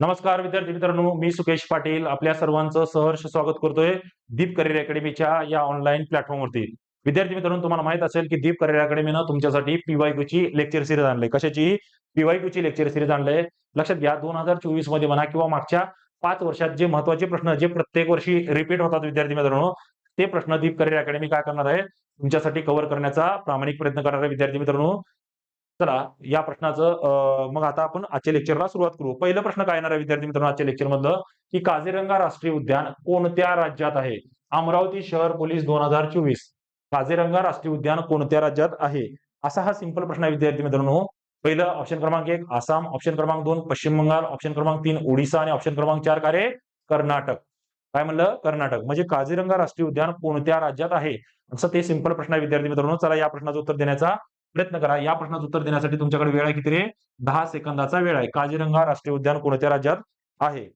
नमस्कार विद्यार्थी मित्रांनो. मी सुकेश पाटील. आपल्या सर्वांचं सहर्ष स्वागत करतोय दीप करिअर अकॅडमीच्या या ऑनलाईन प्लॅटफॉर्मवरती विद्यार्थी मित्रांनो तुम्हाला माहीत असेल की दीप करिअर अकॅडमीनं तुमच्यासाठी पीवायक्यू ची लेक्चर सिरीज आणले कशाची? पीवायक्यू ची लेक्चर सिरीज आणले लक्षात घ्या दोन हजार चोवीसमध्ये म्हणा किंवा मागच्या पाच वर्षात जे महत्त्वाचे प्रश्न जे प्रत्येक वर्षी रिपीट होतात विद्यार्थी मित्रांनो ते प्रश्न दीप करिअर अकॅडमी काय करणार आहे? तुमच्यासाठी कव्हर करण्याचा प्रामाणिक प्रयत्न करणार आहे विद्यार्थी मित्रांनो. चला या प्रश्नाचं मग आता आपण आजच्या लेक्चरला सुरुवात करू. पहिलं प्रश्न काय येणार आहे विद्यार्थी मित्रांनो आजच्या लेक्चर मधलं? की काझीरंगा राष्ट्रीय उद्यान कोणत्या राज्यात आहे? अमरावती शहर पोलीस दोन हजार चोवीस. काझीरंगा राष्ट्रीय उद्यान कोणत्या राज्यात आहे? असा हा सिंपल प्रश्न आहे विद्यार्थी मित्रांनो. पहिलं ऑप्शन क्रमांक एक आसाम. ऑप्शन क्रमांक दोन पश्चिम बंगाल. ऑप्शन क्रमांक तीन ओडिसा. आणि ऑप्शन क्रमांक चार काय कर्नाटक. काय म्हणलं? कर्नाटक. म्हणजे काझीरंगा राष्ट्रीय उद्यान कोणत्या राज्यात आहे? असं ते सिंपल प्रश्न आहे विद्यार्थी मित्रांनो. चला या प्रश्नाचं उत्तर देण्याचा प्रयत्न करा. या प्रश्नाचं उत्तर देण्यासाठी तुमच्याकडे वेळ आहे किती रे दहा सेकंदाचा वेळ आहे. काजीरंगा राष्ट्रीय उद्यान कोणत्या राज्यात आहे?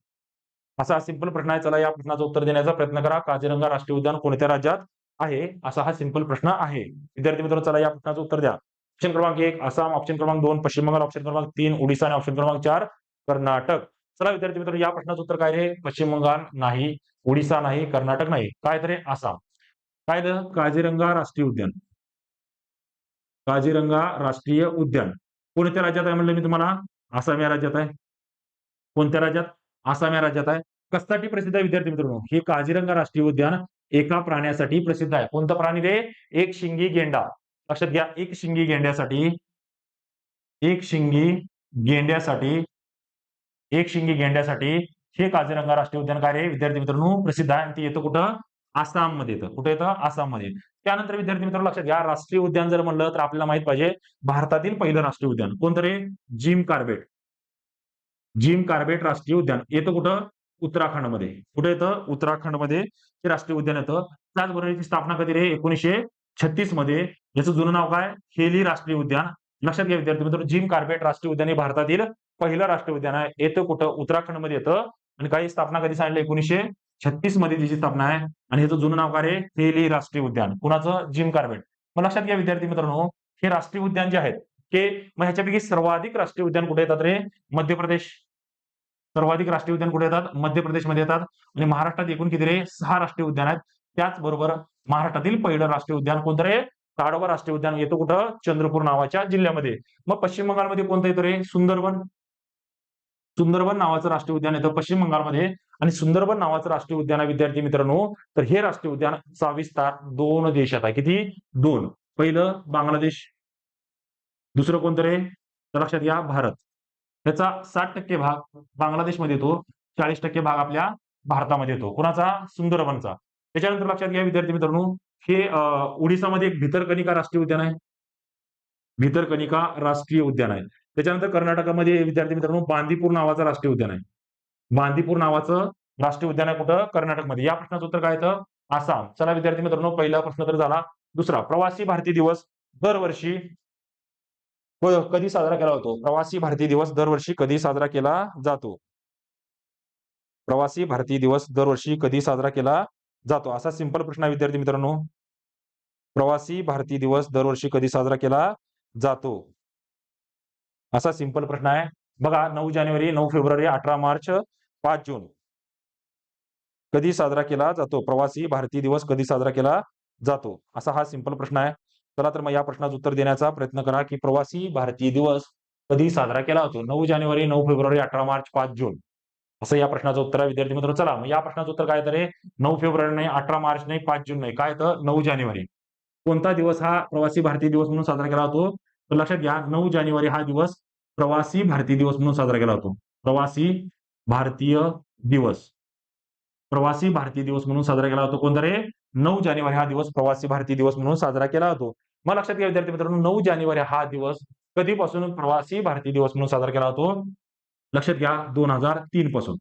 असा सिंपल प्रश्न आहे. चला या प्रश्नाचं उत्तर देण्याचा प्रयत्न करा. काजीरंगा राष्ट्रीय उद्यान कोणत्या राज्यात आहे? असा हा सिंपल प्रश्न आहे. विद्यार्थी मित्रांनो चला या प्रश्नाचं उत्तर द्या. ऑप्शन क्रमांक एक आसाम. ऑप्शन क्रमांक दोन पश्चिम बंगाल. ऑप्शन क्रमांक तीन ओडिसा. आणि ऑप्शन क्रमांक चार कर्नाटक. चला विद्यार्थी मित्रांनो या प्रश्नाचं उत्तर काय रे? पश्चिम बंगाल नाही ओडिसा नाही कर्नाटक नाही. काय तर आसाम. काय तर राष्ट्रीय उद्यान. काझीरंगा राष्ट्रीय उद्यान. कोणत्या राज्यात आहे म्हणलं मी तुम्हाला? आसाम या राज्यात आहे. कोणत्या राज्यात? आसाम या राज्यात आहे. कशासाठी प्रसिद्ध आहे विद्यार्थी मित्रांनो? हे काझीरंगा राष्ट्रीय उद्यान एका प्राण्यासाठी प्रसिद्ध आहे. कोणता प्राणी रे? एक शिंगी गेंडा. लक्षात घ्या एक शिंगी गेंड्यासाठी एक शिंगी गेंड्यासाठी एक शिंगी गेंड्यासाठी हे काझीरंगा राष्ट्रीय उद्यान काय रे? विद्यार्थी मित्रांनो प्रसिद्ध आहे. आणि ते येतं कुठं? आसाममध्ये येतं. कुठे येतं? आसाममध्ये. त्यानंतर विद्यार्थी मित्रांनो लक्षात घ्या राष्ट्रीय उद्यान जर म्हणलं तर आपल्याला माहीत पाहिजे भारतातील पहिलं राष्ट्रीय उद्यान. कोणतं रे? Jim Corbett. जिम कार्बेट राष्ट्रीय उद्यान. येतं कुठं? उत्तराखंडमध्ये. कुठे येतं? उत्तराखंडमध्ये हे राष्ट्रीय उद्यान येतं. त्याचबरोबर याची स्थापना कधी रे? एकोणीसशे छत्तीसमध्ये याचं जुनं नाव काय? हेली राष्ट्रीय उद्यान. लक्षात घ्या विद्यार्थी मित्रांनो जिम कार्बेट राष्ट्रीय उद्यान हे भारतातील पहिलं राष्ट्रीय उद्यान आहे. येतं कुठं? उत्तराखंडमध्ये येतं. आणि काही स्थापना कधी सांगितलं? एकोणीशे छत्तीसमध्ये तिची स्थापना आहे. आणि ह्याचं जुनं नाव काय रे? हेली राष्ट्रीय उद्यान. कुणाचं? Jim Corbett. मग लक्षात घ्या विद्यार्थी मित्रांनो हे राष्ट्रीय उद्यान जे आहेत ते मग ह्याच्यापैकी सर्वाधिक राष्ट्रीय उद्यान कुठे येतात रे? मध्य प्रदेश. सर्वाधिक राष्ट्रीय उद्यान कुठे येतात? मध्य प्रदेशमध्ये येतात. आणि महाराष्ट्रात एकूण किती रे? सहा राष्ट्रीय उद्यान आहेत. त्याचबरोबर महाराष्ट्रातील पहिलं राष्ट्रीय उद्यान कोणतं रे? ताडोबा राष्ट्रीय उद्यान. येतो कुठं? चंद्रपूर नावाच्या जिल्ह्यामध्ये. मग पश्चिम बंगालमध्ये कोणतं येतं रे? सुंदरबन. सुंदरबन नावाचं राष्ट्रीय उद्यान येतं पश्चिम बंगालमध्ये. आणि सुंदरबन नावाचं राष्ट्रीय उद्यान आहे विद्यार्थी मित्रांनो. तर हे राष्ट्रीय उद्यानचा विस्तार दोन देशात आहे. किती? दोन. पहिलं बांगलादेश दुसरं कोणतं रे? तर लक्षात घ्या भारत. त्याचा साठ टक्के भाग बांगलादेशमध्ये येतो चाळीस टक्के भाग आपल्या भारतामध्ये येतो. कोणाचा? सुंदरबनचा. त्याच्यानंतर लक्षात घ्या विद्यार्थी मित्रांनो हे ओडिसामध्ये एक भितरकनिका राष्ट्रीय उद्यान आहे. भितरकनिका राष्ट्रीय उद्यान आहे. त्याच्यानंतर कर्नाटकामध्ये विद्यार्थी मित्रांनो बांदीपूर नावाचं राष्ट्रीय उद्यान आहे. बांदीपूर नावाचं राष्ट्रीय उद्यान आहे कुठं? कर्नाटकमध्ये. या प्रश्नाचं उत्तर काय येतं आसाम. चला विद्यार्थी मित्रांनो पहिला प्रश्न तर झाला. दुसरा प्रवासी भारतीय दिवस दरवर्षी कधी साजरा केला जातो? प्रवासी भारतीय दिवस दरवर्षी कधी साजरा केला जातो? प्रवासी भारतीय दिवस दरवर्षी कधी साजरा केला जातो? असा सिंपल प्रश्न आहे विद्यार्थी मित्रांनो. प्रवासी भारतीय दिवस दरवर्षी कधी साजरा केला जातो? असा सिंपल प्रश्न आहे. बघा नऊ जानेवारी नऊ फेब्रुवारी अठरा मार्च पाच जून. कधी साजरा केला जातो? प्रवासी भारतीय दिवस कधी साजरा केला जातो? असा हा सिंपल प्रश्न आहे. चला तर मग या प्रश्नाचं उत्तर देण्याचा प्रयत्न करा की प्रवासी भारतीय दिवस कधी साजरा केला जातो? नऊ जानेवारी नऊ फेब्रुवारी अठरा मार्च पाच जून. असं या प्रश्नाचं उत्तर आहे. विद्यार्थी मित्र चला मग या प्रश्नाचं उत्तर काय तर नऊ फेब्रुवारी नाही अठरा मार्च नाही पाच जून नाही. काय तर नऊ जानेवारी. कोणता दिवस हा प्रवासी भारतीय दिवस म्हणून साजरा केला जातो? तर लक्षात घ्या नऊ जानेवारी हा दिवस प्रवासी भारतीय दिवस म्हणून साजरा केला जातो. प्रवासी भारतीय दिवस. प्रवासी भारतीय दिवस म्हणून साजरा केला जातो. कोणता रे? नऊ जानेवारी हा दिवस प्रवासी भारतीय दिवस म्हणून साजरा केला जातो. मग लक्षात घ्या विद्यार्थी मित्रांनो नऊ जानेवारी हा दिवस कधीपासून प्रवासी भारतीय दिवस म्हणून साजरा केला जातो? लक्षात घ्या दोन हजार तीन पासून.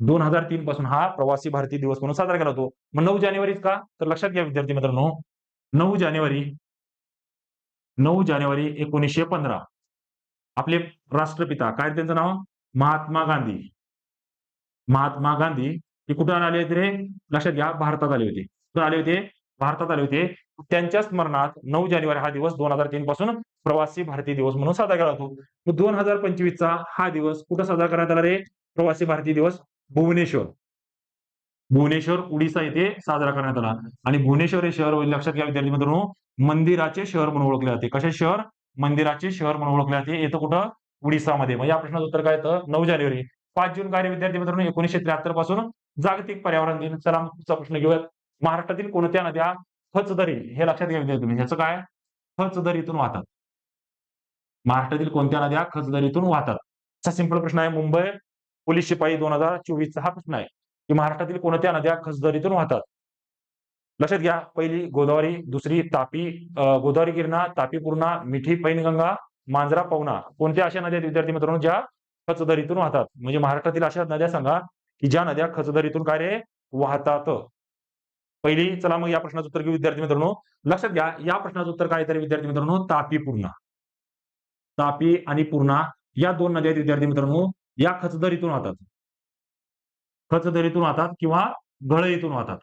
दोन हजार तीन पासून हा प्रवासी भारतीय दिवस म्हणून साजरा केला जातो. मग नऊ जानेवारीच का? तर लक्षात घ्या विद्यार्थी मित्रांनो. नऊ जानेवारी नऊ जानेवारी एकोणीसशे पंधरा. आपले राष्ट्रपिता काय त्यांचं नाव? महात्मा गांधी. महात्मा गांधी हे कुठे आले होते रे? लक्षात घ्या भारतात आले होते. कुठे आले होते? भारतात आले होते. त्यांच्या स्मरणात नऊ जानेवारी हा दिवस दोन हजार तीन पासून प्रवासी भारतीय दिवस म्हणून साजरा केला जातो दोन हजार पंचवीसचा हा दिवस कुठं साजरा करण्यात आला रे? प्रवासी भारतीय दिवस भुवनेश्वर. भुवनेश्वर उडीसा येथे साजरा करण्यात आला. आणि भुवनेश्वर हे शहर लक्षात घ्या विद्यार्थी मित्रांनो. मंदिराचे शहर म्हणून ओळखले जाते. कसे शहर? मंदिराचे शहर म्हणून ओळखले जाते. येतं कुठं? उडीसामध्ये. मग या प्रश्नाचं उत्तर काय येतं? नऊ जानेवारी. पाच जून कार्य विद्यार्थी मित्रांनो एकोणीशे त्र्याहत्तरपासून जागतिक पर्यावरण दिन. चला मग पुढचा प्रश्न घेऊयात. महाराष्ट्रातील कोणत्या नद्या खचदरी? हे लक्षात घ्या विद्यार्थी तुम्ही. ह्याचं काय? खचदरीतून वाहतात. महाराष्ट्रातील कोणत्या नद्या खचदरीतून वाहतात? असा सिंपल प्रश्न आहे. मुंबई पोलीस शिपाई दोन हजार चोवीसचा हा प्रश्न आहे. की महाराष्ट्रातील कोणत्या नद्या खचदरीतून वाहतात? लक्षात घ्या. पहिली गोदावरी दुसरी तापी गोदावरी गिरणा तापी पूर्णा मिठी पैनगंगा मांजरा पवना. कोणत्या अशा नद्या विद्यार्थी मित्रांनो ज्या खचदरीतून वाहतात. म्हणजे महाराष्ट्रातील अशा नद्या सांगा की ज्या नद्या खचदरीतून काय रे? वाहतात. पहिली चला मग या प्रश्नाचं उत्तर घेऊ विद्यार्थी मित्रांनो. लक्षात घ्या या प्रश्नाचं उत्तर काय तर विद्यार्थी मित्रांनो तापी पूर्णा. तापी आणि पूर्णा या दोन नद्या विद्यार्थी मित्रांनो. या खचदरीतून वाहतात. खचदरीतून वाहतात किंवा गळईतून वाहतात.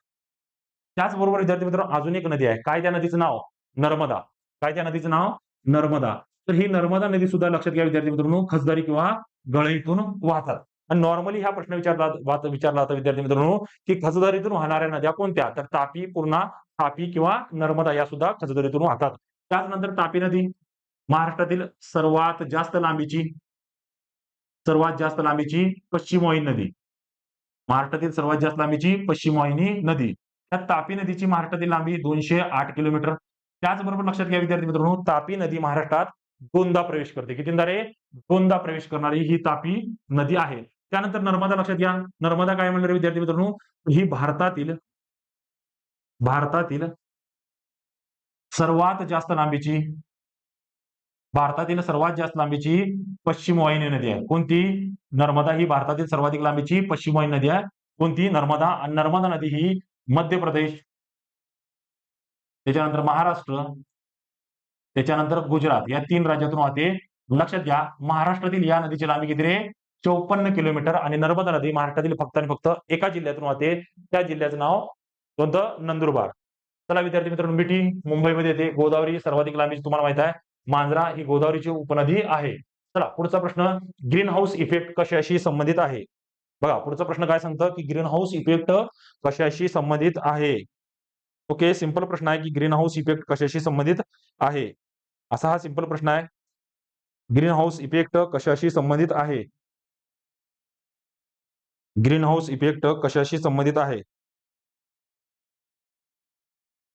त्याचबरोबर विद्यार्थी मित्रांनो अजून एक नदी आहे. काय त्या नदीचं नाव? नर्मदा. काय त्या नदीचं नाव? नर्मदा. तर ही नर्मदा नदी सुद्धा लक्षात घ्या विद्यार्थी मित्रांनो. खचदारी किंवा गळईतून वाहतात. आणि नॉर्मली हा प्रश्न विचारला विचारला जातो विद्यार्थी मित्रांनो की खजदारीतून वाहणाऱ्या नद्या कोणत्या? तर तापी पूर्णा तापी किंवा नर्मदा या सुद्धा खचदरीतून वाहतात. त्याचनंतर तापी नदी महाराष्ट्रातील सर्वात जास्त लांबीची सर्वात जास्त लांबीची पश्चिम वाहिनी नदी. महाराष्ट्रातील सर्वात जास्त लांबीची पश्चिम वाहिनी नदी. त्या तापी नदीची महाराष्ट्रातील लांबी दोनशे आठ किलोमीटर. त्याचबरोबर लक्षात घ्या विद्यार्थी मित्रांनो तापी नदी महाराष्ट्रात दोनदा प्रवेश करते. कितींदा रे दोनदा प्रवेश करणारी ही तापी नदी आहे. त्यानंतर नर्मदा लक्षात घ्या. नर्मदा काय म्हणणार विद्यार्थी मित्रांनो? ही भारतातील भारतातील सर्वात जास्त लांबीची भारतातील सर्वात जास्त लांबीची पश्चिम वाहिनी नदी आहे. कोणती? नर्मदा ही भारतातील सर्वाधिक लांबीची पश्चिम वाहिनी नदी आहे. कोणती? नर्मदा. आणि नर्मदा नदी ही मध्य प्रदेश त्याच्यानंतर महाराष्ट्र त्याच्यानंतर गुजरात या तीन राज्यातून वाहते. लक्षात घ्या महाराष्ट्रातील या नदीची लांबी किती रे? चौपन्न किलोमीटर आणि नर्मदा नदी महाराष्ट्रातील फक्त आणि फक्त एका जिल्ह्यातून वाहते. त्या जिल्ह्याचं नाव कोणतं? नंदुरबार. चला विद्यार्थी मित्रांनो मिठी मुंबईमध्ये येते. गोदावरी सर्वाधिक लांबी तुम्हाला माहीत आहे. मांजरा ही गोदावरीची उपनदी आहे. चला पुढचा प्रश्न ग्रीन हाऊस इफेक्ट कशाशी संबंधित आहे? बघा पुढचा प्रश्न काय सांगतं की ग्रीन हाऊस इफेक्ट कशाशी संबंधित आहे? ओके सिंपल प्रश्न आहे की ग्रीन हाऊस इफेक्ट कशाशी संबंधित आहे? असा हा सिंपल प्रश्न आहे. ग्रीन हाऊस इफेक्ट कशाशी संबंधित आहे? ग्रीन हाऊस इफेक्ट कशाशी संबंधित आहे?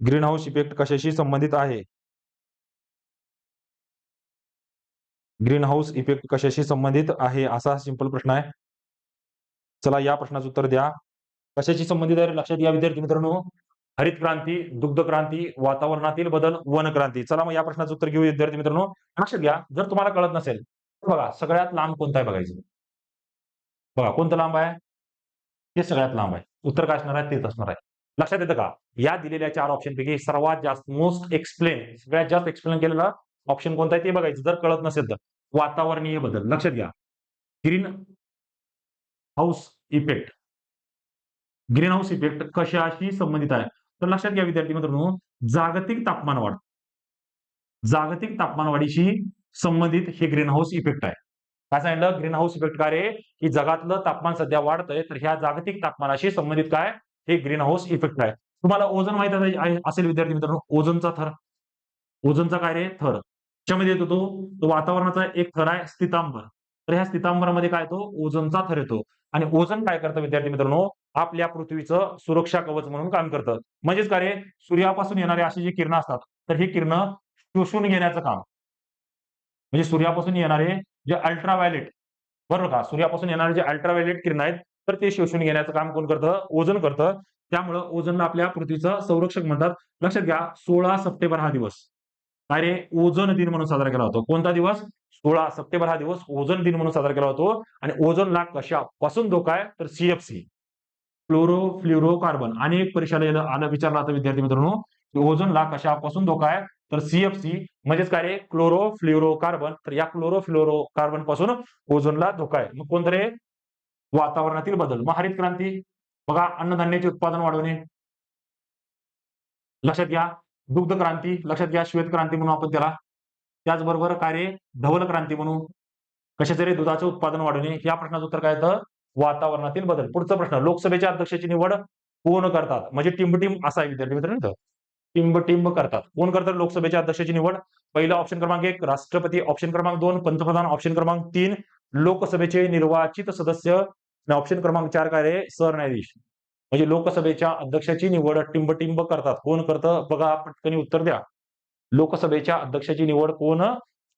ग्रीन हाऊस इफेक्ट कशाशी संबंधित आहे? ग्रीन हाऊस इफेक्ट कशाशी संबंधित आहे? असा सिंपल प्रश्न आहे. चला या प्रश्नाचं उत्तर द्या. कशाशी संबंधित आहे? लक्षात या विद्यार्थी मित्रांनो. हरित क्रांती दुग्ध क्रांती वातावरणातील बदल वन क्रांती. चला मग या प्रश्नाचं उत्तर घेऊ विद्यार्थी मित्रांनो. लक्षात घ्या. जर तुम्हाला कळत नसेल तर बघा सगळ्यात लांब कोणता आहे बघायचं? बघा कोणतं लांब आहे? हे सगळ्यात लांब आहे. उत्तर काय असणार आहे? तेच असणार आहे. लक्षात येतं का? या दिलेल्या चार ऑप्शन पैकी सर्वात जास्त मोस्ट एक्सप्लेन सगळ्यात जास्त एक्सप्लेन केलेला ऑप्शन कोणता आहे ते बघायचं. जर कळत नसेल तर. वातावरणीय बदल. लक्षात घ्या. Greenhouse effect greenhouse effect कशाशी संबंधित आहे? तर लक्षात घ्या विद्यार्थी मित्रांनो जागतिक तापमान वाढ. जागतिक तापमान वाढीशी संबंधित हे ग्रीन हाऊस इफेक्ट आहे. काय सांगितलं? ग्रीन हाऊस इफेक्ट काय रे? की जगातलं तापमान सध्या वाढतंय तर ह्या जागतिक तापमानाशी संबंधित काय? हे ग्रीन हाऊस इफेक्ट आहे. तुम्हाला ओझोन माहीत असेल विद्यार्थी मित्रांनो ओझोनचा थर. ओझोनचा काय रे? थर. त्याच्यामध्ये येतो तो तो वातावरणाचा एक थर आहे स्थितांबर. तर ह्या स्थितांबरामध्ये काय येतो? ओझोनचा थर येतो. आणि ओझोन काय करतं विद्यार्थी मित्रांनो? आपल्या पृथ्वीचं सुरक्षा कवच म्हणून काम करतं. म्हणजेच काय रे? सूर्यापासून येणारे अशी जी किरणं असतात तर ही किरण शोषून घेण्याचं काम. म्हणजे सूर्यापासून येणारे जे अल्ट्राव्हायलेट बरोबर का? सूर्यापासून येणारे जे अल्ट्राव्हायलेट किरण आहेत तर ते शोषून घेण्याचं काम कोण करतं? ओझोन करतं. त्यामुळं ओझोनला आपल्या पृथ्वीचं संरक्षक म्हणतात लक्षात घ्या सोळा सप्टेंबर हा दिवस. काय रे? ओझोन दिन म्हणून साजरा केला जातो कोणता दिवस? सोळा सप्टेंबर हा दिवस ओझोन दिन म्हणून साजरा केला जातो आणि ओझनला कशापासून धोका आहे? तर सीएफसी फ्लोरो कार्बन आणि परीक्षाला याला- आलं विचारलं आता विद्यार्थी मित्रांनो की ओझोनला कशापासून धोका आहे? तर सीएफसी म्हणजेच काय रे? क्लोरो कार्बन तर या क्लोरो कार्बनपासून ओझोनला धोका आहे. मग कोणतं वातावरणातील बदल. मग हरित क्रांती. बघा अन्नधान्याचे उत्पादन वाढवणे. लक्षात घ्या. दुग्ध क्रांती. लक्षात घ्या. श्वेत क्रांती म्हणून आपण त्याला. त्याचबरोबर काय रे? धवल क्रांती म्हणून कशाचे रे? दुधाचं उत्पादन वाढवणे. या प्रश्नाचं उत्तर काय येतं? वातावरणातील बदल. पुढचा प्रश्न लोकसभेच्या अध्यक्षाची निवड कोण करतात? म्हणजे टिंबटिंब असा आहे विद्यार्थी मित्रांनो टिंबटिंब करतात. कोण करतात लोकसभेच्या अध्यक्षाची निवड? पहिला ऑप्शन क्रमांक एक राष्ट्रपती ऑप्शन क्रमांक दोन पंतप्रधान ऑप्शन क्रमांक तीन लोकसभेचे निर्वाचित सदस्य. ऑप्शन क्रमांक चार काय रे? सरन्यायाधीश. म्हणजे लोकसभेच्या अध्यक्षाची निवड टिंबटिंब करतात. कोण करतं? बघा पटकनी उत्तर द्या. लोकसभेच्या अध्यक्षाची निवड कोण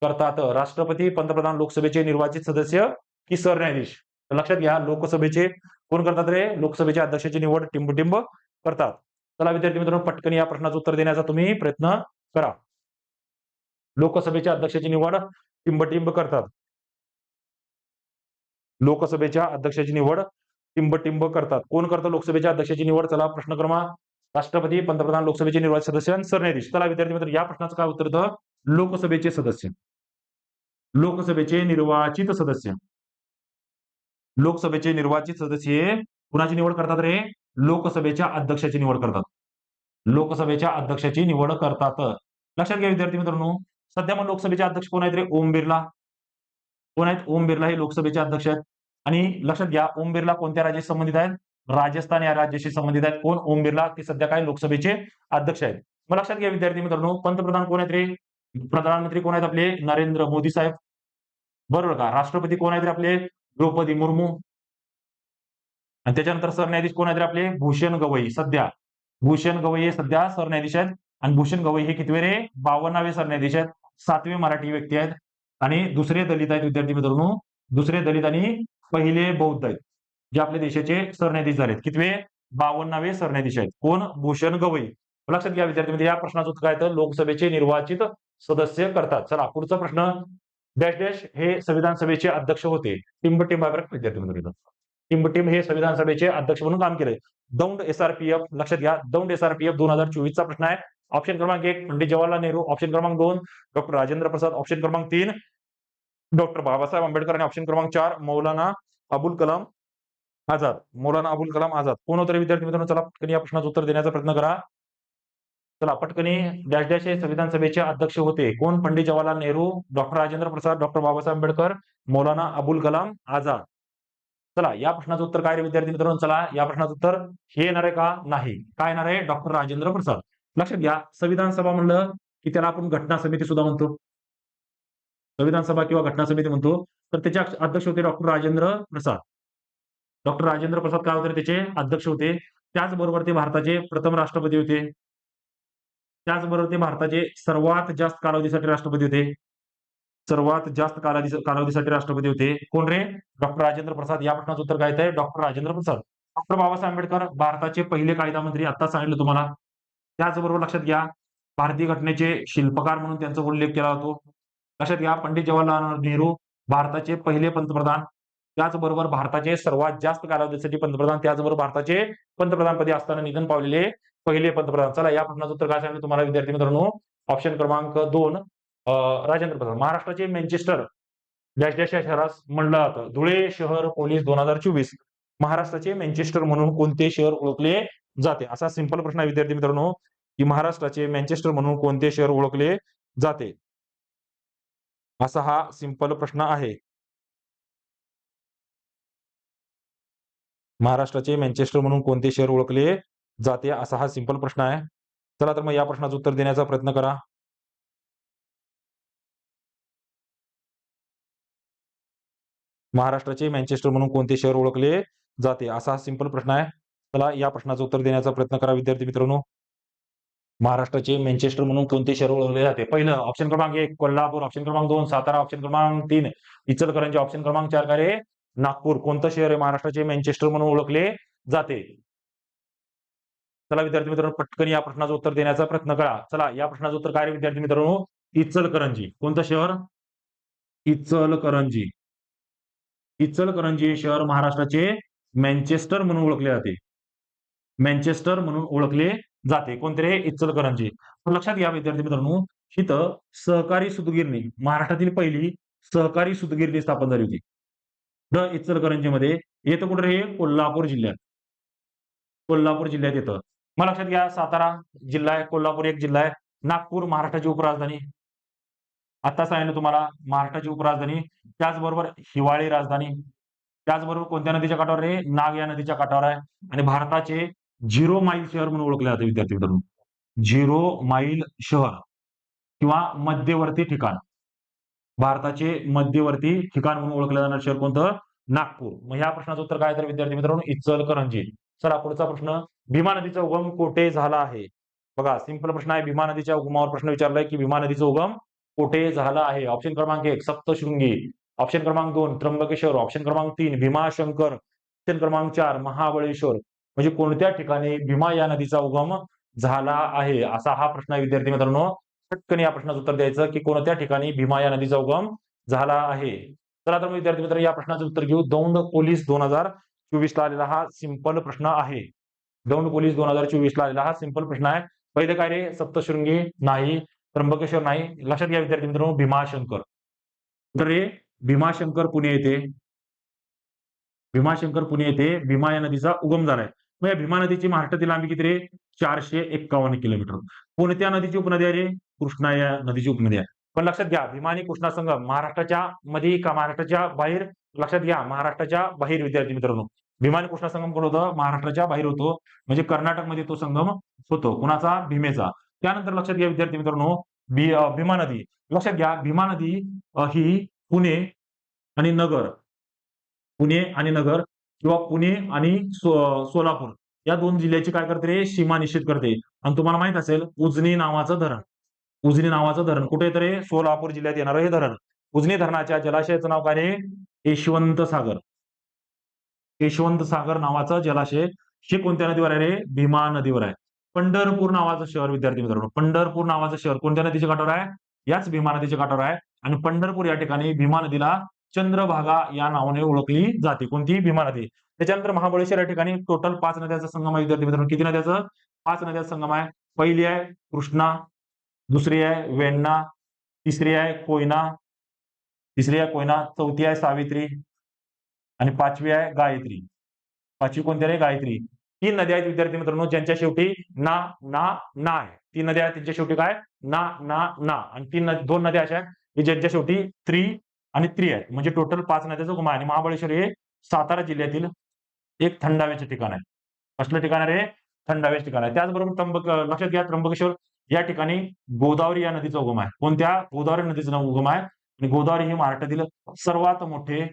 करतात? राष्ट्रपती पंतप्रधान लोकसभेचे निर्वाचित सदस्य की सरन्यायाधीश? तर लक्षात घ्या लोकसभेचे कोण करतात रे? लोकसभेच्या अध्यक्षाची निवड टिंबटिंब करतात. चला विद्यार्थी मित्रांनो पटकन या प्रश्नाचं उत्तर देण्याचा तुम्ही प्रयत्न करा. लोकसभेच्या अध्यक्षाची निवड टिंबटिंब करतात. लोकसभेच्या अध्यक्षाची निवड टिंबटिंब करतात. कोण करतं लोकसभेच्या अध्यक्षाची निवड? चला प्रश्न क्रमांक राष्ट्रपती पंतप्रधान लोकसभेचे निर्वाचित सदस्य सरन्यायाधीश. चला विद्यार्थी मित्र या प्रश्नाचं काय उत्तर होतं? लोकसभेचे सदस्य. लोकसभेचे निर्वाचित सदस्य. लोकसभेचे निर्वाचित सदस्य हे कुणाची निवड करतात रे? लोकसभेच्या अध्यक्षाची निवड करतात. लोकसभेच्या अध्यक्षाची निवड करतात. लक्षात घ्या विद्यार्थी मित्रांनो सध्या मग लोकसभेचे अध्यक्ष कोण आहेत रे? ओम बिर्ला. कोण आहेत? ओम बिर्ला हे लोकसभेचे अध्यक्ष आहेत. आणि लक्षात घ्या ओम बिर्ला कोणत्या राज्याशी संबंधित आहेत? राजस्थान या राज्याशी संबंधित आहेत. कोण? ओम बिर्ला. ते सध्या काय लोकसभेचे अध्यक्ष आहेत. मग लक्षात घ्या विद्यार्थी मित्रांनो पंतप्रधान कोण आहेत रे? प्रधानमंत्री कोण आहेत आपले? नरेंद्र मोदी साहेब. बरोबर का? राष्ट्रपती कोण आहेत रे आपले? द्रौपदी मुर्मू. आणि त्याच्यानंतर सरन्यायाधीश कोण आहेत रे आपले? भूषण गवई सध्या. भूषण गवई हे सध्या सरन्यायाधीश आहेत. आणि भूषण गवई हे कितवे रे? बावन्नावे सरन्यायाधीश आहेत. सातवे मराठी व्यक्ती आहेत. आणि दुसरे दलित आहेत विद्यार्थी मित्रांनो. दुसरे दलित आणि पहिले बौद्ध आहेत. जे आपल्या देशाचे सरन्यायाधीश झालेत. कितवे? बावन्नावे सरन्यायाधीश आहेत. कोण? भूषण गवई. लक्षात घ्या विद्यार्थी मित्र या प्रश्नाचं उत्तर काय तर लोकसभेचे निर्वाचित सदस्य करतात. चला पुढचा प्रश्न. डॅश डॅश हे संविधान सभेचे अध्यक्ष होते. टिंबटिंब विद्यार्थी मित्र टिंबटिंब हे संविधान सभेचे अध्यक्ष म्हणून काम केले दौंड एसआरपीएफ लक्षात घ्या दौंड एसआरपीएफ दोन हजार चोवीसचा प्रश्न आहे. ऑप्शन क्रमांक एक पंडित जवाहरलाल नेहरू. ऑप्शन क्रमांक दोन डॉक्टर राजेंद्र प्रसाद. ऑप्शन क्रमांक तीन डॉक्टर बाबासाहेब आंबेडकर. आणि ऑप्शन क्रमांक चार मौलाना अबुल कलाम आझाद. मौलाना अबुल कलाम आझाद. कोण होतं विद्यार्थी मित्रांनो? चला या प्रश्नाचं उत्तर देण्याचा प्रयत्न करा. चला पटकने डॅश डॅश हे संविधान सभेचे अध्यक्ष होते. कोण? Pandit Jawaharlal Nehru doctor Rajendra Prasad doctor Babasaheb Ambedkar Maulana Abul Kalam Azad. चला या प्रश्नाचं उत्तर काय रे विद्यार्थी मित्रांनो? चला या प्रश्नाचं उत्तर हे येणार आहे का? नाही. काय येणार आहे? डॉक्टर राजेंद्र प्रसाद. लक्षात घ्या संविधान सभा म्हणलं की त्याला आपण घटना समिती सुद्धा म्हणतो. संविधान सभा किंवा घटना समिती म्हणतो. तर त्याचे अध्यक्ष होते डॉक्टर राजेंद्र प्रसाद. डॉक्टर राजेंद्र प्रसाद काय होते त्याचे? अध्यक्ष होते. त्याचबरोबर ते भारताचे प्रथम राष्ट्रपती होते. त्याचबरोबर ते भारताचे सर्वात जास्त कालावधीसाठी राष्ट्रपती होते. सर्वात जास्त कालावधी कालावधीसाठी राष्ट्रपती होते. कोण रे? डॉक्टर राजेंद्र प्रसाद. या प्रश्नाचं उत्तर काय आहे? डॉक्टर राजेंद्र प्रसाद. डॉक्टर बाबासाहेब आंबेडकर भारताचे पहिले कायदा मंत्री आता सांगितलं तुम्हाला. त्याचबरोबर लक्षात घ्या भारतीय घटनेचे शिल्पकार म्हणून त्यांचा उल्लेख केला जातो. लक्षात घ्या पंडित जवाहरलाल नेहरू भारताचे पहिले पंतप्रधान. त्याचबरोबर भारताचे सर्वात जास्त कालावधीसाठी पंतप्रधान त्याचबरोबर भारताचे पंतप्रधानपदी असताना निधन पावलेले पहिले पंतप्रधान. चला या प्रश्नाचं उत्तर काय सांगितलं तुम्हाला विद्यार्थी मित्रांनो? ऑप्शन क्रमांक दोन राजेंद्र प्रसाद महाराष्ट्राचे मँचेस्टर डॅश डॅश या शहरास म्हणलं जातं धुळे शहर पोलीस दोन हजार चोवीस. महाराष्ट्राचे मँचेस्टर म्हणून कोणते शहर ओळखले जाते? असा सिंपल प्रश्न आहे विद्यार्थी मित्रांनो की महाराष्ट्राचे मँचेस्टर म्हणून कोणते शहर ओळखले जाते? असा हा सिंपल प्रश्न आहे. महाराष्ट्राचे मँचेस्टर म्हणून कोणते शहर ओळखले जाते असा हा सिंपल प्रश्न आहे. चला तर मग या प्रश्नाचं उत्तर देण्याचा प्रयत्न करा. महाराष्ट्राचे मॅन्चेस्टर म्हणून कोणते शहर ओळखले जाते? असा हा सिंपल प्रश्न आहे. चला या प्रश्नाचं उत्तर देण्याचा प्रयत्न करा विद्यार्थी मित्रांनो. महाराष्ट्राचे मॅन्चेस्टर म्हणून कोणते शहर ओळखले जाते? पहिलं ऑप्शन क्रमांक एक कोल्हापूर. ऑप्शन क्रमांक दोन सातारा. ऑप्शन क्रमांक तीन इचलकरंजी. ऑप्शन क्रमांक चार काय नागपूर. कोणतं शहर आहे महाराष्ट्राचे मॅन्चेस्टर म्हणून ओळखले जाते? चला विद्यार्थी मित्रांनो पटकन या प्रश्नाचं उत्तर देण्याचा प्रयत्न करा. चला या प्रश्नाचं उत्तर काय विद्यार्थी मित्रांनो? इचलकरंजी. कोणतं शहर? इचलकरंजी. इचलकरंजी हे शहर महाराष्ट्राचे मॅन्चेस्टर म्हणून ओळखले जाते. मॅन्चेस्टर म्हणून ओळखले जाते. कोणते रे? इचलकरंजी. लक्षात घ्या विद्यार्थी मित्रांनो इथं सहकारी सुतगिरणी महाराष्ट्रातील पहिली सहकारी सुतगिरणी स्थापन झाली होती. द इचलकरंजीमध्ये येतं कुठे हे कोल्हापूर जिल्ह्यात. कोल्हापूर जिल्ह्यात येतं. मग लक्षात घ्या सातारा जिल्हा आहे कोल्हापूर एक जिल्हा आहे नागपूर महाराष्ट्राची उपराजधानी. आता सांगितलं तुम्हाला महाराष्ट्राची उपराजधानी त्याचबरोबर हिवाळी राजधानी. त्याचबरोबर कोणत्या नदीच्या काठावर आहे? नाग या नदीच्या काठावर आहे. आणि भारताचे झिरो माईल शहर म्हणून ओळखले जाते विद्यार्थी मित्रांनो. झिरो माईल शहर किंवा मध्यवर्ती ठिकाण. भारताचे मध्यवर्ती ठिकाण म्हणून ओळखलं जाणार शहर कोणतं? नागपूर. मग ह्या प्रश्नाचं उत्तर काय तर विद्यार्थी मित्रांनो? इचलकरंजी. चला पुढचा प्रश्न. भीमा नदीचा उगम कोठे झाला आहे? बघा सिंपल प्रश्न आहे. भीमा नदीच्या उगमावर प्रश्न विचारलाय की भीमा नदीचा उगम कोठे झाला आहे? ऑप्शन क्रमांक एक सप्तशृंगी. ऑप्शन क्रमांक दोन त्र्यंबकेश्वर. ऑप्शन क्रमांक तीन भीमाशंकर. ऑप्शन क्रमांक चार महाबळेश्वर. म्हणजे कोणत्या ठिकाणी भीमा या नदीचा उगम झाला आहे? असा हा प्रश्न आहे विद्यार्थी मित्रांनो. पटकन या प्रश्नाचं उत्तर द्यायचं की कोणत्या ठिकाणी भीमा या नदीचा उगम झाला आहे? चला तर आता विद्यार्थी मित्र या प्रश्नाचं उत्तर घेऊ. दौंड पोलीस दोन हजार चोवीस ला आलेला हा सिंपल प्रश्न आहे. दौंड पोलीस दोन हजार चोवीस ला आलेला हा सिंपल प्रश्न आहे. पहिलं काय रे सप्तशृंगी नाही त्र्यंबकेश्वर नाही. लक्षात घ्या विद्यार्थी मित्रांनो भीमाशंकर. तर रे भीमाशंकर पुणे येथे भीमाशंकर पुणे येथे भीमा या नदीचा उगम झालाय. मग या भीमा नदीची महाराष्ट्रातील लांबी किती रे? चारशे एक्कावन्न किलोमीटर. कोणत्या नदीची उपनदी आहे रे? कृष्णा या नदीची उपनदी आहे. पण लक्षात घ्या भीमा आणि कृष्णा संगम महाराष्ट्राच्या मध्ये का महाराष्ट्राच्या बाहेर? लक्षात घ्या महाराष्ट्राच्या बाहेर विद्यार्थी मित्रांनो. भीमाने कृष्णा संगम कोण होतं महाराष्ट्राच्या बाहेर होतो. म्हणजे कर्नाटकमध्ये तो संगम होतो. कुणाचा? भीमेचा. त्यानंतर लक्षात घ्या विद्यार्थी मित्रांनो भी भीमा नदी. लक्षात घ्या भीमा नदी ही पुणे आणि नगर. पुणे आणि नगर किंवा पुणे आणि सो- सोलापूर. या दोन जिल्ह्याची काय करते रे? सीमा निश्चित करते. आणि तुम्हाला माहीत असेल उजनी नावाचं धरण. उजनी नावाचं धरण. कुठे सोलापूर जिल्ह्यात येणारं हे धरण. उजनी धरणाच्या जलाशयाचं नाव काय रे? यशवंत सागर. यशवंत सागर नावाचं जलाशय हे कोणत्या नदीवर आहे रे? भीमा नदीवर आहे. पंढरपूर नावाचं शहर विद्यार्थी मित्रांनो. पंढरपूर नावाचं शहर कोणत्या नदीच्या काठावर आहे? याच भीमा नदीच्या काठावर आहे. आणि पंढरपूर या ठिकाणी भीमा नदीला चंद्रभागा या नावाने ओळखली जाते. कोणती? भीमा नदी. त्याच्यानंतर महाबळेश्वर या ठिकाणी टोटल पाच नद्याचा संगम आहे विद्यार्थी मित्रांनो. किती नद्याचं? पाच नद्याचा संगम आहे. पहिली आहे कृष्णा दुसरी आहे वेण्णा तिसरी आहे कोयना तिसरी आहे कोयना चौथी आहे सावित्री आणि पाचवी आहे गायत्री. पाचवी कोणती आहे? गायत्री. तीन नद्या आहेत विद्यार्थी मित्रांनो ज्यांच्या शेवटी ना ना ना आहे. तीन नद्या आहेत त्यांच्या शेवटी काय? ना ना ना. आणि तीन दोन नद्या अशा आहेत की ज्यांच्या शेवटी त्री आणि त्री आहेत. म्हणजे टोटल पाच नद्याचा गुमा आहे. आणि महाबळेश्वर हे सातारा जिल्ह्यातील एक थंडाव्याचे ठिकाण आहे. कसलं ठिकाण आहे रे? थंड ठिकाण आहे. त्याचबरोबर त्र्यंबक लक्षात घ्या त्र्यंबकेश्वर या ठिकाणी गोदावरी या नदीचा उगम आहे. कोणत्या? गोदावरी नदीचा उगम आहे. आणि गोदावरी ही महाराष्ट्रातील सर्वात मोठे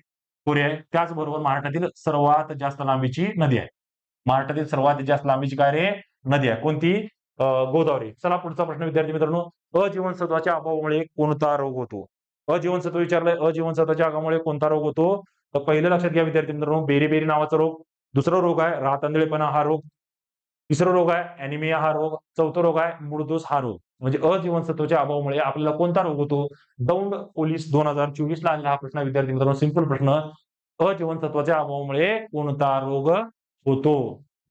खोरे आहे. त्याचबरोबर महाराष्ट्रातील सर्वात जास्त लांबीची नदी आहे. महाराष्ट्रातील सर्वात जास्त लांबीची काय रे? नदी आहे. कोणती? अं, गोदावरी. चला पुढचा प्रश्न विद्यार्थी मित्रांनो. अजीवनसत्वाच्या अभावामुळे कोणता रोग होतो? अजीवनसत्व विचारलंय. अजीवनसत्वाच्या अभावामुळे कोणता रोग होतो? तर पहिलं लक्षात घ्या विद्यार्थी मित्रांनो. बेरी नावाचा रोग. दुसरा रोग आहे. रातांदळेपणा हा रोग. तिसरा रोग आहे अॅनिमिया हा रोग चौथा रोग आहे मूळदोष हा रोग. म्हणजे अजीवनसत्वाच्या अभावामुळे आपल्याला कोणता रोग होतो? दौंड पोलीस दोन हजार चोवीस ला आलेला हा प्रश्न. विद्यार्थी मित्रांनो सिंपल प्रश्न. अजीवनसत्वाच्या अभावामुळे कोणता रोग होतो?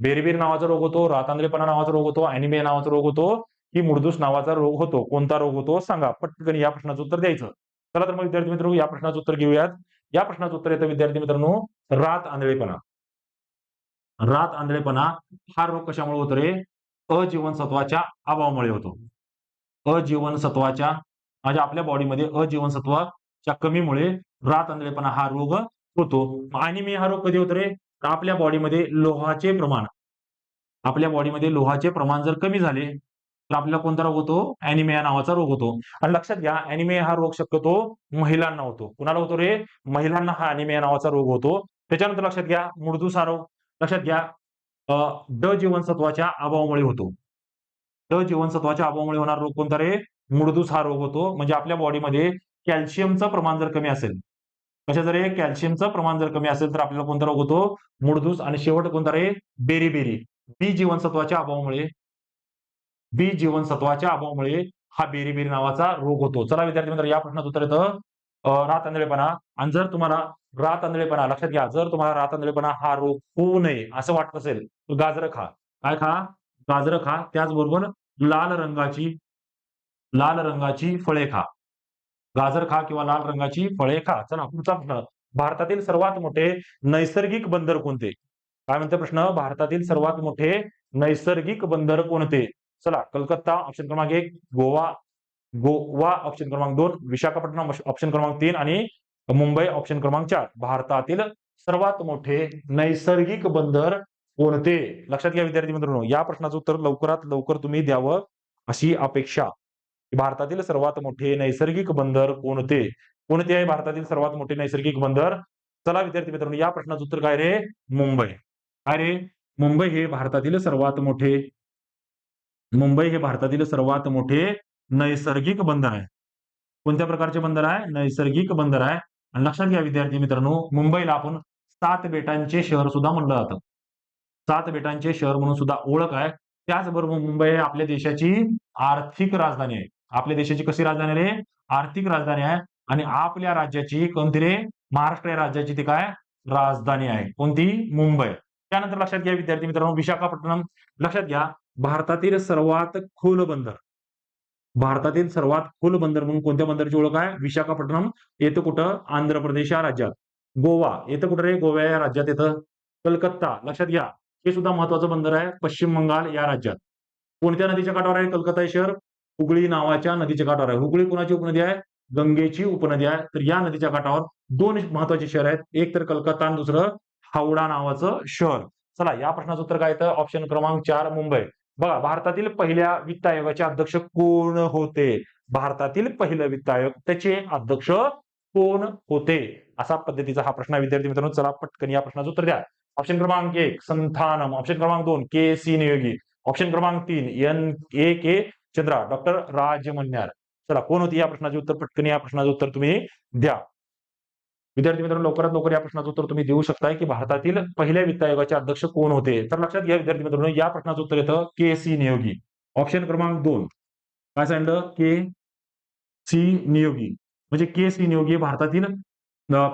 बेरबेर नावाचा रोग होतो रातांद्रेपणा नावाचा रोग होतो अॅनिमिया नावाचा रोग होतो की मुडदूस नावाचा रोग होतो. कोणता रोग होतो? सांगा. पटकन या प्रश्नाचं उत्तर द्यायचं. चला तर मग विद्यार्थी मित्रांनो या प्रश्नाचं उत्तर घेऊयात. या प्रश्नाचं उत्तर येतं विद्यार्थी मित्रांनो रात आंधळेपणा रात आंधळेपणा हा रोग कशामुळे होतो रे? अजीवनसत्वाच्या अभावामुळे होतो. अजीवनसत्वाच्या म्हणजे आपल्या बॉडीमध्ये अजीवनसत्वाच्या कमीमुळे रात आंधळेपणा हा रोग होतो. आणि मी हा रोग कधी होतो रे? तर आपल्या बॉडीमध्ये लोहाचे प्रमाण. आपल्या बॉडीमध्ये लोहाचे प्रमाण जर कमी झाले तर आपल्याला कोणता रोग होतो? अॅनिमिया नावाचा रोग होतो. आणि लक्षात घ्या अॅनिमिया हा रोग शक्यतो महिलांना होतो. कुणाला होतो रे? महिलांना हा अॅनिमिया नावाचा रोग होतो. त्याच्यानंतर लक्षात घ्या मुळदूस रोग लक्षात घ्या. ड जीवनसत्वाच्या अभावामुळे होतो. ड जीवनसत्वाच्या अभावामुळे होणारा रोग कोणता रे? मुडदूस हा रोग होतो. म्हणजे आपल्या बॉडीमध्ये कॅल्शियमचं प्रमाण जर कमी असेल कशा जर कॅल्शियमचं प्रमाण जर कमी असेल तर आपल्याला कोणता रोग होतो? मुडदूस आणि शेवट कोणता रे? बेरी बेरी बी जीवनसत्वाच्या अभावामुळे बी जीवनसत्वाच्या अभावामुळे हा बेरी बेरी नावाचा रोग होतो. चला विद्यार्थी मित्र या प्रश्नात उत्तर येतं. रात आंधळेपणा. आणि जर तुम्हाला रात आंधळेपणा लक्षात घ्या जर तुम्हाला रात आंधळेपणा हा रोग होऊ नये असं वाटत असेल तर गाजरं खा. काय खा? गाजरं खा. त्याचबरोबर लाल रंगाची लाल रंगाची फळे खा. गाजर खा किंवा लाल रंगाची फळे खा. चला पुढचा प्रश्न. भारतातील सर्वात मोठे नैसर्गिक बंदर कोणते? काय म्हणते प्रश्न? भारतातील सर्वात मोठे नैसर्गिक बंदर कोणते? चला कलकत्ता ऑप्शन क्रमांक एक गोवा गोवा ऑप्शन क्रमांक दोन विशाखापट्टणम ऑप्शन क्रमांक तीन आणि मुंबई ऑप्शन क्रमांक चार. भारतातील सर्वात मोठे नैसर्गिक बंदर कोणते? लक्षात घ्या विद्यार्थी मित्रांनो या प्रश्नाचं उत्तर लवकरात लवकर तुम्ही द्यावं अशी अपेक्षा. भारतातील सर्वात मोठे नैसर्गिक बंदर कोणते? कोणते आहे भारतातील सर्वात मोठे नैसर्गिक बंदर? चला विद्यार्थी मित्रांनो या प्रश्नाचं उत्तर काय रे? मुंबई. काय रे? मुंबई हे भारतातील सर्वात मोठे मुंबई हे भारतातील सर्वात मोठे नैसर्गिक बंदर आहे. कोणत्या प्रकारचे बंदर आहे? नैसर्गिक बंदर आहे. आणि लक्षात घ्या विद्यार्थी मित्रांनो मुंबईला आपण सात बेटांचे शहर सुद्धा म्हणलं जातं. सात बेटांचे शहर म्हणून सुद्धा ओळख आहे. त्याचबरोबर मुंबई आपल्या देशाची आर्थिक राजधानी आहे. आपल्या देशाची कशी राजधानी रे? आर्थिक राजधानी आहे. आणि आपल्या राज्याची कोणती रे? महाराष्ट्र या राज्याची ती काय? राजधानी आहे. कोणती? मुंबई. त्यानंतर लक्षात घ्या विद्यार्थी मित्रांनो विशाखापट्टणम. लक्षात घ्या भारतातील सर्वात खोल बंदर. भारतातील सर्वात खोल बंदर म्हणून कोणत्या बंदरची ओळख आहे? विशाखापट्टणम येतं कुठं? आंध्र प्रदेश या राज्यात. गोवा येतं कुठं रे? गोवा या राज्यात येतं. कलकत्ता लक्षात घ्या. हे सुद्धा महत्वाचं बंदर आहे. पश्चिम बंगाल या राज्यात. कोणत्या नदीच्या काठावर आहे? कलकत्ता शहर? हुगळी नावाच्या नदीच्या काठावर आहे. हुगळी कोणाची उपनदी आहे? गंगेची उपनदी आहे. तर या नदीच्या काठावर दोन महत्त्वाचे शहर आहेत. एक तर कलकत्ता आणि दुसरं हावडा नावाचं शहर. चला या प्रश्नाचं उत्तर काय येतं? ऑप्शन क्रमांक चार मुंबई. बघा भारतातील पहिल्या वित्त आयोगाचे अध्यक्ष कोण होते? भारतातील पहिलं वित्त आयोग त्याचे अध्यक्ष कोण होते? असा पद्धतीचा हा प्रश्न विद्यार्थी मित्रांनो चला पटकन या प्रश्नाचं उत्तर द्या. ऑप्शन क्रमांक एक संथानम. ऑप्शन क्रमांक दोन के सी नियोगी. ऑप्शन क्रमांक तीन N A K Chandra. Doctor Rajamannar. चला कोण होती या प्रश्नाचे उत्तर? पटकन या प्रश्नाचं उत्तर तुम्ही द्या. विद्यार्थी मित्रांनो लवकरात लवकर या प्रश्नाचं उत्तर तुम्ही देऊ शकताय की भारतातील पहिल्या वित्त आयोगाचे अध्यक्ष कोण होते? तर लक्षात घ्या विद्यार्थी मित्रांनो या प्रश्नाचं उत्तर येतं के सी नियोगी. ऑप्शन क्रमांक दोन. काय सांगितलं? K C Niyogi. म्हणजे के सी नियोगी हे भारतातील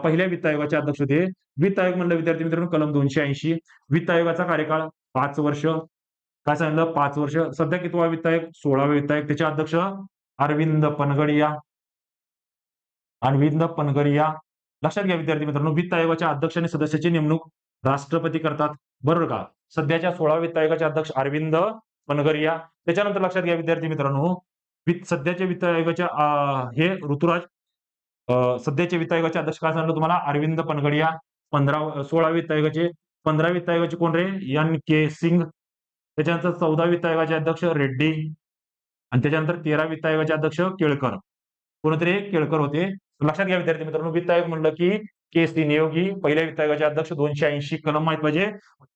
पहिल्या वित्त आयोगाचे अध्यक्ष होते. वित्त आयोग म्हणलं विद्यार्थी मित्रांनो कलम दोनशे ऐंशी. वित्त आयोगाचा कार्यकाळ पाच वर्ष. काय सांगितलं? पाच वर्ष. सध्या कितवा वित्त आयोग? सोळावा वित्त आयोग. त्याचे अध्यक्ष अरविंद पनगडिया. अरविंद पनगडिया. लक्षात घ्या विद्यार्थी मित्रांनो वित्त आयोगाच्या अध्यक्ष आणि सदस्याची नेमणूक राष्ट्रपती करतात. बरोबर का? सध्याच्या सोळा वित्त आयोगाचे अध्यक्ष अरविंद पनगरिया. त्याच्यानंतर लक्षात घ्या विद्यार्थी मित्रांनो सध्याच्या वित्त आयोगाच्या हे ऋतुराज सध्याच्या सध्याचे वित्त आयोगाचे अध्यक्ष काय सांगितलं तुम्हाला? अरविंद पनगडिया पंधरा सोळा वित्त आयोगाचे पंधरा वित्त आयोगाचे कोण रे? एन के सिंग. त्याच्यानंतर चौदा वित्त आयोगाचे अध्यक्ष रेड्डी. आणि त्याच्यानंतर तेरा वित्त आयोगाचे अध्यक्ष केळकर. कोणतरी केळकर होते. लक्षात घ्या विद्यार्थी मित्रांनो वित्त आयोग म्हणलं की के सी नियोगी पहिल्या वित्त आयोगाचे अध्यक्ष दोनशे ऐंशी कलम माहीत पाहिजे म्हणजे,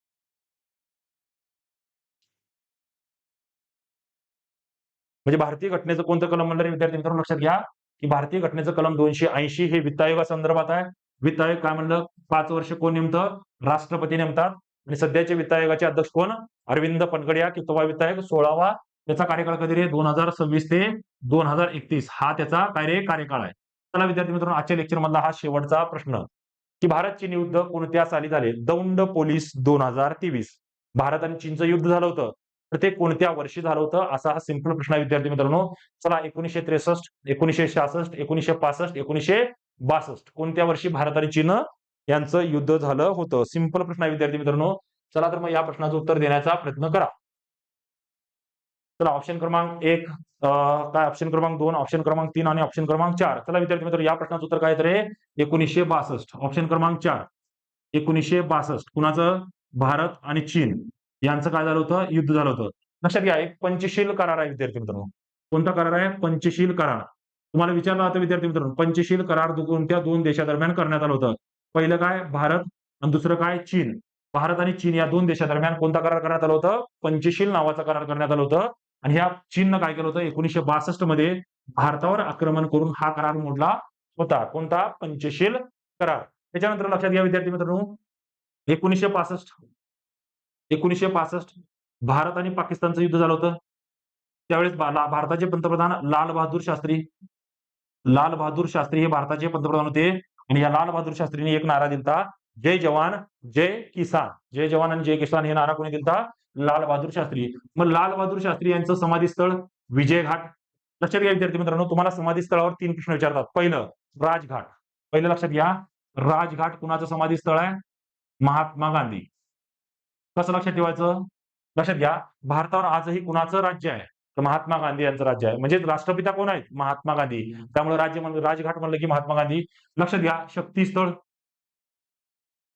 म्हणजे भारतीय घटनेचं कोणतं कलम म्हणलं विद्यार्थी मित्रांनो? लक्षात घ्या की भारतीय घटनेचं कलम दोनशे ऐंशी हे वित्त आयोगासंदर्भात आहे. वित्त आयोग काय म्हणलं? पाच वर्ष कोण नेमतं? राष्ट्रपती नेमतात. आणि सध्याचे वित्त आयोगाचे अध्यक्ष कोण? अरविंद पनगडिया कितवा वित्त आयोग सोळावा त्याचा कार्यकाळ कधी रे? दोन हजार सव्वीस ते दोन हजार एकतीस. हा त्याचा काय रे? कार्यकाळ आहे. चला विद्यार्थी मित्रांनो आजच्या लेक्चर मधला हा शेवटचा प्रश्न. की भारत चीन युद्ध कोणत्या साली झाले? दौंड पोलीस दोन हजार तेवीस. भारत आणि चीनचं युद्ध झालं होतं. तर ते कोणत्या वर्षी झालं होतं? असा हा सिंपल प्रश्न आहे विद्यार्थी मित्रांनो. चला एकोणीशे त्रेसष्ट एकोणीशे सहासष्ट एकोणीशे पासष्ट एकोणीशे बासष्ट. कोणत्या वर्षी भारत आणि चीन यांचं युद्ध झालं होतं? सिंपल प्रश्न आहे विद्यार्थी मित्रांनो. चला तर मग या प्रश्नाचं उत्तर देण्याचा प्रयत्न करा. चला ऑप्शन क्रमांक एक काय ऑप्शन क्रमांक दोन ऑप्शन क्रमांक तीन आणि ऑप्शन क्रमांक चार. चला विद्यार्थी मित्र या प्रश्नाचं उत्तर काय तर? एकोणीसशे बासष्ट. ऑप्शन क्रमांक चार. एकोणीसशे बासष्ट. कुणाचं? भारत आणि चीन. यांचं काय झालं होतं? युद्ध झालं होतं. लक्षात घ्या एक पंचशील करार आहे विद्यार्थी मित्रांनो. कोणता करार आहे? पंचशील करार. तुम्हाला विचारलं होतं विद्यार्थी मित्रांनो पंचशील करार कोणत्या दोन देशादरम्यान करण्यात आलं होतं? पहिलं काय? भारत आणि दुसरं काय? चीन. भारत आणि चीन या दोन देशादरम्यान कोणता करार करण्यात आला होतं? पंचशील नावाचा करार करण्यात आलं होतं. आणि ह्या चीननं काय केलं होतं? एकोणीसशे बासष्टमध्ये भारतावर आक्रमण करून हा करार मोडला होता. कोणता? पंचशील करार. त्याच्यानंतर लक्षात घ्या विद्यार्थी मित्रांनो एकोणीसशे पासष्ट एकोणीसशे पासष्ट भारत आणि पाकिस्तानचं युद्ध झालं होतं. त्यावेळेस भारताचे पंतप्रधान लाल बहादूर शास्त्री. लाल बहादूर शास्त्री हे भारताचे पंतप्रधान होते. आणि या लाल बहादूर शास्त्रीने एक नारा दिलता. जय जवान जय किसान. जय जवान आणि जय किसान हे नारा कोणी दिलता? लाल बहादूर शास्त्री. मग लाल बहादूर शास्त्री यांचं समाधीस्थळ विजय घाट लक्षात घ्या विद्यार्थी मित्रांनो तुम्हाला समाधीस्थळावर तीन प्रश्न विचारतात. पहिलं राजघाट. पहिलं लक्षात घ्या राजघाट कुणाचं समाधीस्थळ आहे? महात्मा गांधी. कसं लक्षात ठेवायचं? लक्षात घ्या भारतावर आजही कुणाचं राज्य आहे? तर महात्मा गांधी यांचं राज्य आहे. म्हणजे राष्ट्रपिता कोण आहेत? महात्मा गांधी. त्यामुळे राज्य म्हणलं राजघाट म्हणलं की महात्मा गांधी. लक्षात घ्या शक्तीस्थळ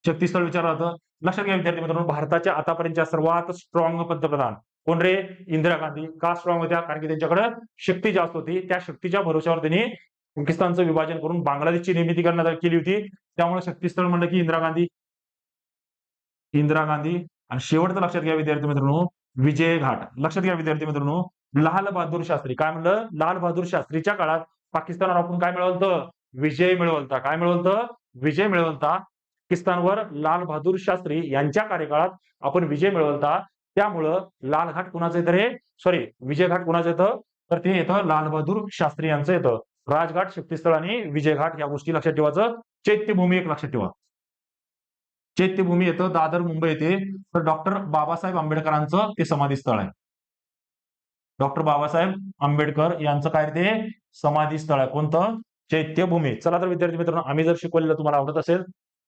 शक्तीस्थळ विचारलं जातं. लक्षात घ्या विद्यार्थी मित्रांनो भारताच्या आतापर्यंतच्या सर्वात स्ट्रॉंग पंतप्रधान कोण रे? इंदिरा गांधी. का स्ट्रॉंग होत्या? कारण की त्यांच्याकडे शक्ती जास्त होती. त्या शक्तीच्या भरोश्यावर त्यांनी पाकिस्तानचं विभाजन करून बांगलादेशची निर्मिती करण्यात केली होती. त्यामुळे शक्तीस्थळ म्हणलं की इंदिरा गांधी. इंदिरा गांधी. आणि शेवटचं लक्षात घ्या विद्यार्थी मित्रांनो विजय घाट. लक्षात घ्या विद्यार्थी मित्रांनो लाल बहादूर शास्त्री. काय म्हणलं? लाल बहादूर शास्त्रीच्या काळात पाकिस्तानावर आपण काय मिळवलं विजय मिळवलता. काय मिळवलं विजय मिळवलता. पाकिस्तानवर लाल बहादूर शास्त्री यांच्या कार्यकाळात आपण विजय मिळवता त्यामुळं लाल घाट कुणाचं येतं रे? सॉरी विजय घाट कुणाचं येतं तर ते येतं लाल बहादूर शास्त्री यांचं येतं राजघाट शक्तीस्थळ आणि विजय घाट या गोष्टी लक्षात ठेवायचं. चैत्यभूमी एक लक्षात ठेवा. चैत्यभूमी येतं दादर मुंबई येथे तर डॉक्टर बाबासाहेब आंबेडकरांचं ते समाधी स्थळ आहे. डॉक्टर बाबासाहेब आंबेडकर यांचं काय ते? समाधी स्थळ आहे. कोणतं? चैत्यभूमी. चला तर विद्यार्थी मित्रांनो आम्ही जर शिकवलेलं तुम्हाला आवडत असेल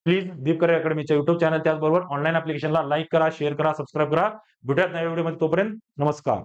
प्लीज दीपकर अकॅडमीच्या युट्यूब चॅनल त्याचबरोबर ऑनलाईन ऍप्लिकेशनला लाईक करा शेअर करा सबस्क्राईब करा. भेटूयात नव्या व्हिडिओमध्ये तोपर्यंत नमस्कार.